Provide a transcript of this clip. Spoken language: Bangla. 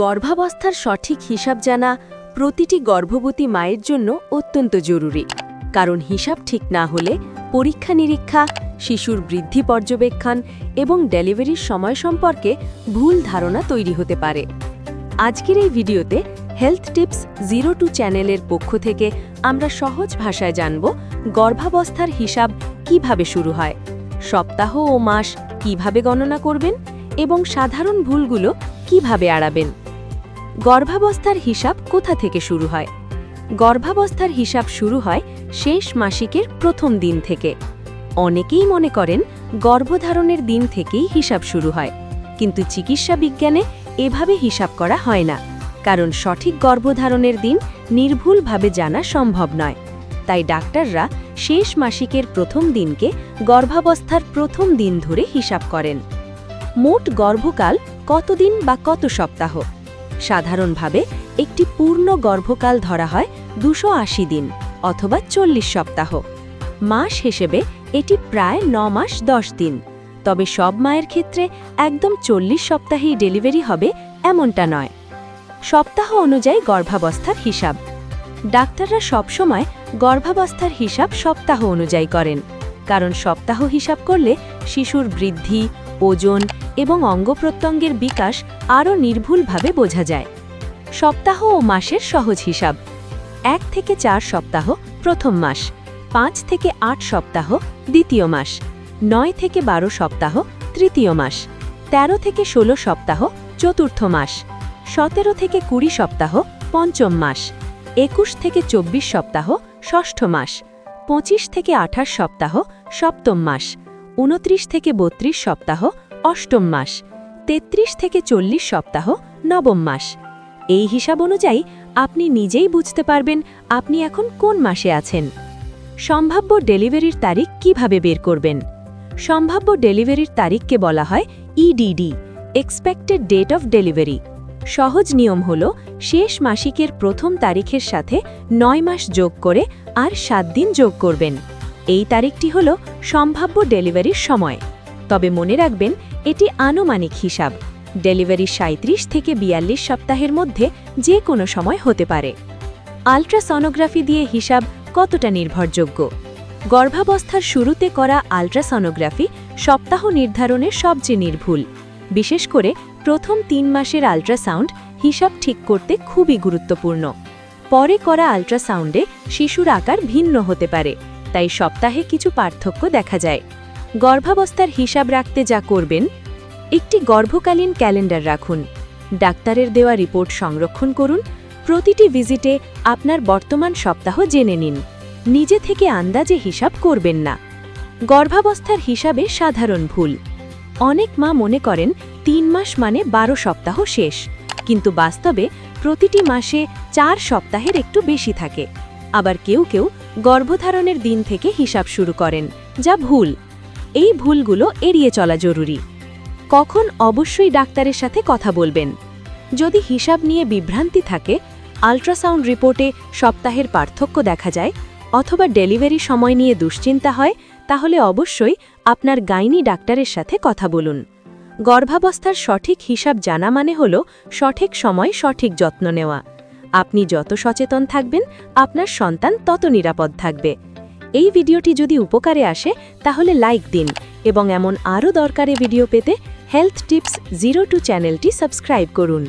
গর্ভাবস্থার সঠিক হিসাব জানা প্রতিটি গর্ভবতী মায়ের জন্য অত্যন্ত জরুরি। কারণ হিসাব ঠিক না হলে পরীক্ষা নিরীক্ষা শিশুর বৃদ্ধি পর্যবেক্ষণ এবং ডেলিভারির সময় সম্পর্কে ভুল ধারণা তৈরি হতে পারে। আজকের এই ভিডিওতে হেলথ টিপস জিরো টু চ্যানেলের পক্ষ থেকে আমরা সহজ ভাষায় জানব গর্ভাবস্থার হিসাব কীভাবে শুরু হয়, সপ্তাহ ও মাস কীভাবে গণনা করবেন এবং সাধারণ ভুলগুলো কীভাবে এড়াবেন। গর্ভাবস্থার হিসাব কোথা থেকে শুরু হয়? গর্ভাবস্থার হিসাব শুরু হয় শেষ মাসিকের প্রথম দিন থেকে। অনেকেই মনে করেন গর্ভধারণের দিন থেকেই হিসাব শুরু হয়, কিন্তু চিকিৎসা বিজ্ঞানে এভাবে হিসাব করা হয় না, কারণ সঠিক গর্ভধারণের দিন নির্ভুলভাবে জানা সম্ভব নয়। তাই ডাক্তাররা শেষ মাসিকের প্রথম দিনকে গর্ভাবস্থার প্রথম দিন ধরে হিসাব করেন। মোট গর্ভকাল কতদিন বা কত সপ্তাহ? সাধারণভাবে একটি পূর্ণ গর্ভকাল ধরা হয় দুশো দিন অথবা চল্লিশ সপ্তাহ। মাস হিসেবে এটি প্রায় ন মাস দশ দিন। তবে সব মায়ের ক্ষেত্রে একদম চল্লিশ সপ্তাহেই ডেলিভারি হবে এমনটা নয়। সপ্তাহ অনুযায়ী গর্ভাবস্থার হিসাব। ডাক্তাররা সবসময় গর্ভাবস্থার হিসাব সপ্তাহ অনুযায়ী করেন। কারণ সপ্তাহ হিসাব করলে শিশুর বৃদ্ধি ওজন এবং অঙ্গপ্রত্যঙ্গের বিকাশ আরও নির্ভুলভাবে বোঝা যায়। সপ্তাহ ও মাসের সহজ হিসাব। এক থেকে চার সপ্তাহ প্রথম মাস, পাঁচ থেকে আট সপ্তাহ দ্বিতীয় মাস, নয় থেকে বারো সপ্তাহ তৃতীয় মাস ১৩ থেকে ১৬ সপ্তাহ চতুর্থ মাস, সতেরো থেকে কুড়ি সপ্তাহ পঞ্চম মাস, একুশ থেকে চব্বিশ সপ্তাহ ষষ্ঠ মাস, পঁচিশ থেকে আঠাশ সপ্তাহ সপ্তম মাস উনত্রিশ থেকে বত্রিশ সপ্তাহ, অষ্টম মাস। তেত্রিশ থেকে চল্লিশ সপ্তাহ, নবম মাস। এই হিসাব অনুযায়ী আপনি নিজেই বুঝতে পারবেন আপনি এখন কোন মাসে আছেন। সম্ভাব্য ডেলিভারির তারিখ কীভাবে বের করবেন? সম্ভাব্য ডেলিভারির তারিখকে বলা হয় EDD expected date of delivery সহজ নিয়ম হল শেষ মাসিকের প্রথম তারিখের সাথে নয় মাস যোগ করে আর সাত দিন যোগ করবেন। এই তারিখটি হল সম্ভাব্য ডেলিভারির সময়। তবে মনে রাখবেন, এটি আনুমানিক হিসাব। ডেলিভারি সাঁত্রিশ থেকে বিয়াল্লিশ সপ্তাহের মধ্যে যে কোনো সময় হতে পারে। আলট্রাসনোগ্রাফি দিয়ে হিসাব কতটা নির্ভরযোগ্য? গর্ভাবস্থার শুরুতে করা আলট্রাসনোগ্রাফি সপ্তাহ নির্ধারণের সবচেয়ে নির্ভুল। বিশেষ করে প্রথম তিন মাসের আলট্রাসাউন্ড হিসাব ঠিক করতে খুবই গুরুত্বপূর্ণ। পরে করা আলট্রাসাউন্ডে শিশুর আকার ভিন্ন হতে পারে। তাই সপ্তাহে কিছু পার্থক্য দেখা যায়। গর্ভাবস্থার হিসাব রাখতে যা করবেন, একটি গর্ভকালীন ক্যালেন্ডার রাখুন। ডাক্তারের দেওয়া রিপোর্ট সংরক্ষণ করুন। প্রতিটি ভিজিটে আপনার বর্তমান সপ্তাহ জেনে নিন। নিজে থেকে আন্দাজে হিসাব করবেন না। গর্ভাবস্থার হিসাবে সাধারণ ভুল। অনেক মা মনে করেন তিন মাস মানে বারো সপ্তাহ শেষ, কিন্তু বাস্তবে প্রতিটি মাসে চার সপ্তাহের একটু বেশি থাকে। আবার কেউ কেউ গর্ভধারণের দিন থেকে হিসাব শুরু করেন, যা ভুল। এই ভুলগুলো এড়িয়ে চলা জরুরি। কখন অবশ্যই ডাক্তারের সাথে কথা বলবেন। যদি হিসাব নিয়ে বিভ্রান্তি থাকে, আল্ট্রাসাউন্ড রিপোর্টে সপ্তাহের পার্থক্য দেখা যায় অথবা ডেলিভারি সময় নিয়ে দুশ্চিন্তা হয়, তাহলে অবশ্যই আপনার গাইনি ডাক্তারের সাথে কথা বলুন। গর্ভাবস্থার সঠিক হিসাব জানা মানে হল সঠিক সময় সঠিক যত্ন নেওয়া। আপনি যত সচেতন থাকবেন, আপনার সন্তান তত নিরাপদ থাকবে। এই ভিডিওটি যদি উপকারে আসে, তাহলে লাইক দিন এবং এমন আরও দরকারে ভিডিও পেতে হেলথ টিপস জিরো টু চ্যানেলটি সাবস্ক্রাইব করুন।